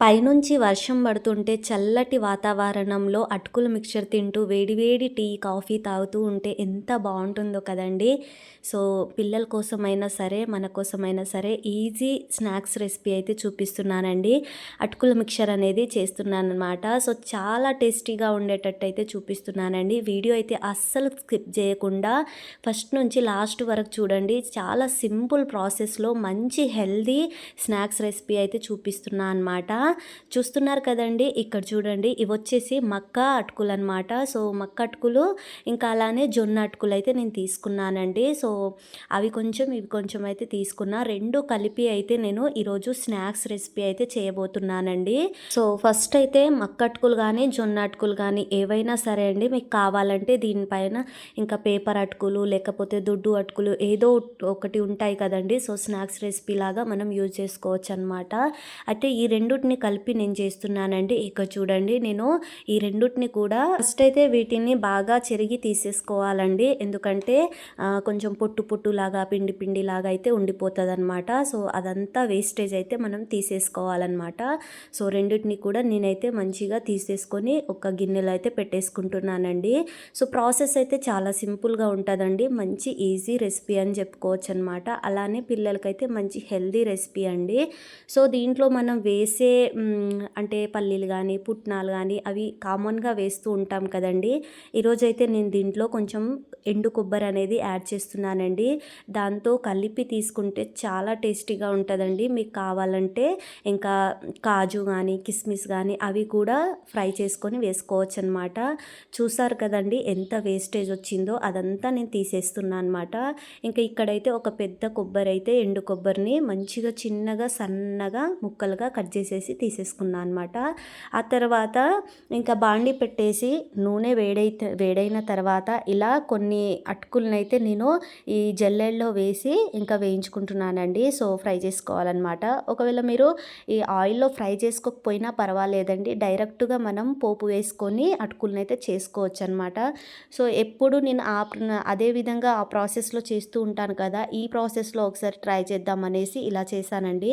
పైనుంచి వర్షం పడుతుంటే చల్లటి వాతావరణంలో అటుకుల మిక్చర్ తింటూ వేడివేడి టీ కాఫీ తాగుతూ ఉంటే ఎంత బాగుంటుందో కదండి. సో పిల్లల కోసమైనా సరే మన కోసమైనా సరే ఈజీ స్నాక్స్ రెసిపీ అయితే చూపిస్తున్నానండి. అటుకుల మిక్చర్ అనేది చేస్తున్నాను అనమాట సో చాలా టేస్టీగా ఉండేటట్టు అయితే చూపిస్తున్నానండి. వీడియో అయితే అస్సలు స్కిప్ చేయకుండా ఫస్ట్ నుంచి లాస్ట్ వరకు చూడండి. చాలా సింపుల్ ప్రాసెస్లో మంచి హెల్దీ స్నాక్స్ రెసిపీ అయితే చూపిస్తున్నా అనమాట చూస్తున్నారు కదండి. ఇక్కడ చూడండి ఇవి వచ్చేసి మక్క అటుకులు అనమాట సో మక్క అటుకులు ఇంకా అలానే జొన్న అటుకులు అయితే నేను తీసుకున్నానండి. సో అవి కొంచెం ఇవి కొంచెం అయితే తీసుకున్నా. రెండు కలిపి అయితే నేను ఈరోజు స్నాక్స్ రెసిపీ అయితే చేయబోతున్నానండి. సో ఫస్ట్ అయితే మక్క అటుకులు కానీ జొన్న అటుకులు కానీ ఏవైనా సరే అండి మీకు కావాలంటే దీనిపైన ఇంకా పేపర్ అటుకులు లేకపోతే దుడ్డు అటుకులు ఏదో ఒకటి ఉంటాయి కదండి. సో స్నాక్స్ రెసిపీ లాగా మనం యూజ్ చేసుకోవచ్చు అనమాట అయితే ఈ రెండుటిని కలిపి నేను చేస్తున్నానండి. ఇక చూడండి నేను ఈ రెండుటిని కూడా ఫస్ట్ అయితే వీటిని బాగా చెరిగి తీసేసుకోవాలండి. ఎందుకంటే కొంచెం పొట్టు పొట్టు లాగా పిండి పిండి లాగా అయితే ఉండిపోతుంది అనమాట సో అదంతా వేస్టేజ్ అయితే మనం తీసేసుకోవాలన్నమాట. సో రెండింటిని కూడా నేనైతే మంచిగా తీసేసుకొని ఒక గిన్నెలో అయితే పెట్టేసుకుంటున్నానండి. సో ప్రాసెస్ అయితే చాలా సింపుల్గా ఉంటుందండి. మంచి ఈజీ రెసిపీ అని చెప్పుకోవచ్చు అనమాట అలానే పిల్లలకైతే మంచి హెల్దీ రెసిపీ అండి. సో దీంట్లో మనం వేసే అంటే పల్లీలు కానీ పుట్నాలు కానీ అవి కామన్గా వేస్తూ ఉంటాం కదండి. ఈరోజైతే నేను దీంట్లో కొంచెం ఎండు కొబ్బరి అనేది యాడ్ చేస్తున్నానండి. దాంతో కలిపి తీసుకుంటే చాలా టేస్టీగా ఉంటుందండి. మీకు కావాలంటే ఇంకా కాజు కానీ కిస్మిస్ కానీ అవి కూడా ఫ్రై చేసుకొని వేసుకోవచ్చు అనమాట చూసారు కదండి ఎంత వేస్టేజ్ వచ్చిందో అదంతా నేను తీసేస్తున్నాను అనమాట ఇంకా ఇక్కడైతే ఒక పెద్ద కొబ్బరి అయితే ఎండు కొబ్బరిని మంచిగా చిన్నగా సన్నగా ముక్కలుగా కట్ చేసేసి తీసేసుకున్నాను అనమాట ఆ తర్వాత ఇంకా బాండి పెట్టేసి నూనె వేడైతే వేడైన తర్వాత ఇలా కొన్ని అటుకులనైతే నేను ఈ జల్లెల్లో వేసి ఇంకా వేయించుకుంటున్నానండి. సో ఫ్రై చేసుకోవాలన్నమాట. ఒకవేళ మీరు ఈ ఆయిల్లో ఫ్రై చేసుకోకపోయినా పర్వాలేదండి. డైరెక్ట్గా మనం పోపు వేసుకొని అటుకులనైతే చేసుకోవచ్చు అనమాట సో ఎప్పుడు నేను ఆ అదే విధంగా ఆ ప్రాసెస్లో చేస్తూ ఉంటాను కదా ఈ ప్రాసెస్లో ఒకసారి ట్రై చేద్దామనేసి ఇలా చేశానండి.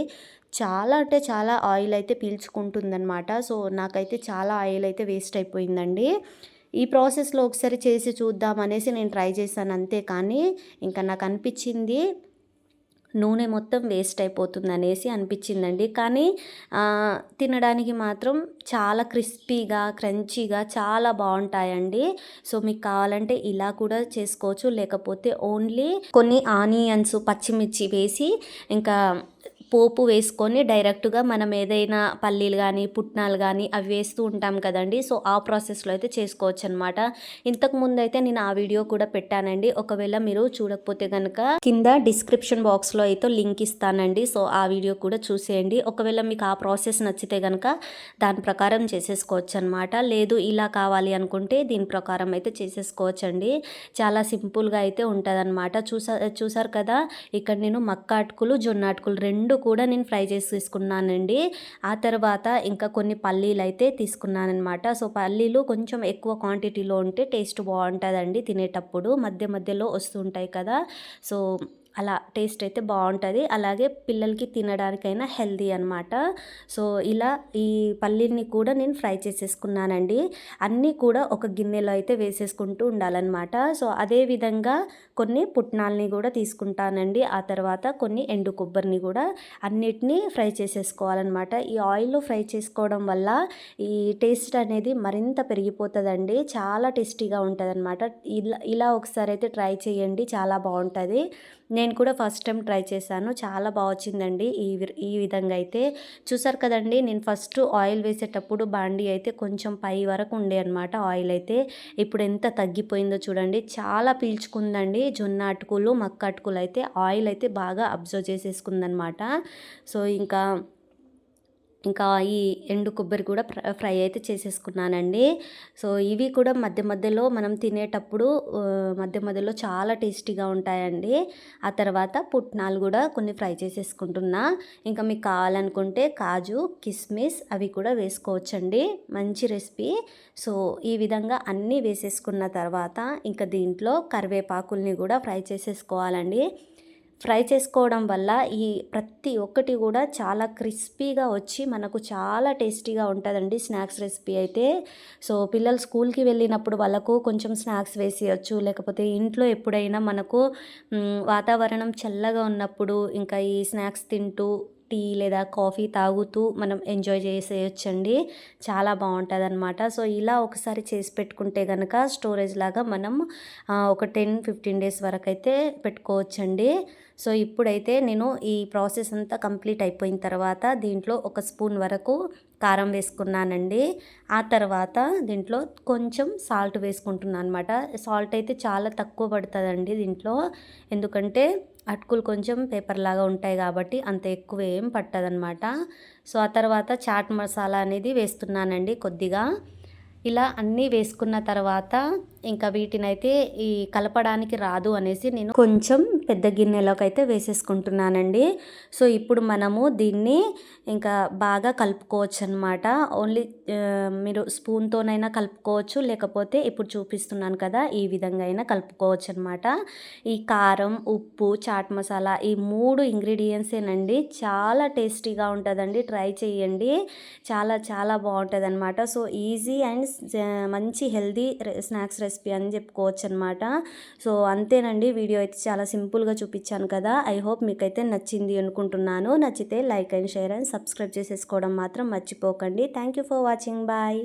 చాలా అంటే చాలా ఆయిల్ అయితే పీల్చుకుంటుందన్నమాట. సో నాకైతే చాలా ఆయిల్ అయితే వేస్ట్ అయిపోయిందండి. ఈ ప్రాసెస్లో ఒకసారి చేసి చూద్దాం అనేసి నేను ట్రై చేశాను అంతే కానీ ఇంకా నాకు అనిపించింది నూనె మొత్తం వేస్ట్ అయిపోతుంది అనేసి అనిపించిందండి. కానీ తినడానికి మాత్రం చాలా క్రిస్పీగా క్రంచీగా చాలా బాగుంటాయండి. సో మీకు కావాలంటే ఇలా కూడా చేసుకోవచ్చు. లేకపోతే ఓన్లీ కొన్ని ఆనియన్స్ పచ్చిమిర్చి వేసి ఇంకా పోపు వేసుకొని డైరెక్ట్గా మనం ఏదైనా పల్లీలు కానీ పుట్నాలు కానీ అవి వేస్తూ ఉంటాం కదండి. సో ఆ ప్రాసెస్లో అయితే చేసుకోవచ్చు అనమాట ఇంతకు ముందు అయితే నేను ఆ వీడియో కూడా పెట్టానండి. ఒకవేళ మీరు చూడకపోతే కనుక కింద డిస్క్రిప్షన్ బాక్స్లో అయితే లింక్ ఇస్తానండి. సో ఆ వీడియో కూడా చూసేయండి. ఒకవేళ మీకు ఆ ప్రాసెస్ నచ్చితే కనుక దాని ప్రకారం చేసేసుకోవచ్చు అనమాట లేదు ఇలా కావాలి అనుకుంటే దీని ప్రకారం అయితే చేసేసుకోవచ్చండి. చాలా సింపుల్గా అయితే ఉంటుంది అనమాట చూసా చూసారు కదా? ఇక్కడ నేను మక్క అటుకులు జొన్న అటుకులు రెండు కూడా నేను ఫ్రై చేసి తీసుకున్నానండి. ఆ తర్వాత ఇంకా కొన్ని పల్లీలు అయితే తీసుకున్నానమాట సో పల్లీలు కొంచెం ఎక్కువ క్వాంటిటీలో ఉంటే టేస్ట్ బాగుంటుందండి తినేటప్పుడు. మధ్య మధ్యలో వస్తుంటాయి కదా. సో అలా టేస్ట్ అయితే బాగుంటుంది. అలాగే పిల్లలకి తినడానికైనా హెల్దీ అనమాట సో ఇలా ఈ పల్లీని కూడా నేను ఫ్రై చేసేసుకున్నానండి. అన్నీ కూడా ఒక గిన్నెలో అయితే వేసేసుకుంటూ ఉండాలన్నమాట. సో అదే విధంగా కొన్ని పుట్నాలని కూడా తీసుకుంటానండి. ఆ తర్వాత కొన్ని ఎండు కొబ్బరిని కూడా అన్నిటినీ ఫ్రై చేసేసుకోవాలన్నమాట. ఈ ఆయిల్లో ఫ్రై చేసుకోవడం వల్ల ఈ టేస్ట్ అనేది మరింత పెరిగిపోతుందండి. చాలా టేస్టీగా ఉంటుంది అనమాట ఇలా ఇలా ఒకసారి అయితే ట్రై చేయండి. చాలా బాగుంటుంది. నేను కూడా ఫస్ట్ టైం ట్రై చేశాను. చాలా బాగా వచ్చిందండి. ఈ ఈ విధంగా అయితే చూసారు కదండి నేను ఫస్ట్ ఆయిల్ వేసేటప్పుడు బాండి అయితే కొంచెం పై వరకు ఉండే అనమాట ఆయిల్ అయితే. ఇప్పుడు ఎంత తగ్గిపోయిందో చూడండి. చాలా పీల్చుకుందండి. జొన్న అటుకులు మక్క అటుకులు అయితే ఆయిల్ అయితే బాగా అబ్జర్వ్ చేసేసుకుందనమాట సో ఇంకా ఇంకా ఈ ఎండు కొబ్బరి కూడా ఫ్రై అయితే చేసేసుకున్నానండి. సో ఇవి కూడా మధ్య మధ్యలో మనం తినేటప్పుడు మధ్య మధ్యలో చాలా టేస్టీగా ఉంటాయండి. ఆ తర్వాత పుట్నాలు కూడా కొన్ని ఫ్రై చేసేసుకుంటున్నా. ఇంకా మీకు కావాలనుకుంటే కాజు కిస్మిస్ అవి కూడా వేసుకోవచ్చండి. మంచి రెసిపీ. సో ఈ విధంగా అన్నీ వేసేసుకున్న తర్వాత ఇంకా దీంట్లో కరివేపాకుల్ని కూడా ఫ్రై చేసేసుకోవాలండి. ఫ్రై చేసుకోవడం వల్ల ఈ ప్రతి ఒక్కటి కూడా చాలా క్రిస్పీగా వచ్చి మనకు చాలా టేస్టీగా ఉంటుందండి స్నాక్స్ రెసిపీ అయితే. సో పిల్లలు స్కూల్కి వెళ్ళినప్పుడు వాళ్ళకు కొంచెం స్నాక్స్ వేసేయచ్చు లేకపోతే ఇంట్లో ఎప్పుడైనా మనకు వాతావరణం చల్లగా ఉన్నప్పుడు ఇంకా ఈ స్నాక్స్ తింటూ టీ లేదా కాఫీ తాగుతూ మనం ఎంజాయ్ చేసేయచ్చండి. చాలా బాగుంటుంది అనమాట సో ఇలా ఒకసారి చేసి పెట్టుకుంటే కనుక స్టోరేజ్ లాగా మనం ఒక టెన్ ఫిఫ్టీన్ డేస్ వరకు అయితే పెట్టుకోవచ్చండి. సో ఇప్పుడైతే నేను ఈ ప్రాసెస్ అంతా కంప్లీట్ అయిపోయిన తర్వాత దీంట్లో ఒక స్పూన్ వరకు కారం వేసుకున్నానండి. ఆ తర్వాత దీంట్లో కొంచెం సాల్ట్ వేసుకుంటున్నాను అనమాట సాల్ట్ అయితే చాలా తక్కువ పడుతుందండి దీంట్లో. ఎందుకంటే అటుకులు కొంచెం పేపర్ లాగా ఉంటాయి కాబట్టి అంత ఎక్కువ ఏం పట్టదనమాట సో ఆ తర్వాత చాట్ మసాలా అనేది వేస్తున్నానండి కొద్దిగా. ఇలా అన్నీ వేసుకున్న తర్వాత ఇంకా వీటినైతే ఈ కలపడానికి రాదు అనేసి నేను కొంచెం పెద్ద గిన్నెలోకి అయితే వేసేసుకుంటున్నానండి. సో ఇప్పుడు మనము దీన్ని ఇంకా బాగా కలుపుకోవచ్చు అనమాట ఓన్లీ మీరు స్పూన్తోనైనా కలుపుకోవచ్చు లేకపోతే ఇప్పుడు చూపిస్తున్నాను కదా ఈ విధంగా అయినా కలుపుకోవచ్చు అనమాట ఈ కారం ఉప్పు చాట్ మసాలా ఈ మూడు ఇంగ్రీడియంట్సేనండి. చాలా టేస్టీగా ఉంటుందండి. ట్రై చేయండి చాలా చాలా బాగుంటుంది అనమాట సో ఈజీ అండ్ మంచి హెల్దీ స్నాక్స్ రెసిపీ అని చెప్పుకోవచ్చు అనమాట సో అంతేనండి. వీడియో అయితే చాలా సింపుల్గా చూపించాను కదా. ఐ హోప్ మీకైతే నచ్చింది అనుకుంటున్నాను. నచ్చితే like and share and subscribe చేసేసుకోవడం మాత్రం మర్చిపోకండి. Thank you for watching. Bye.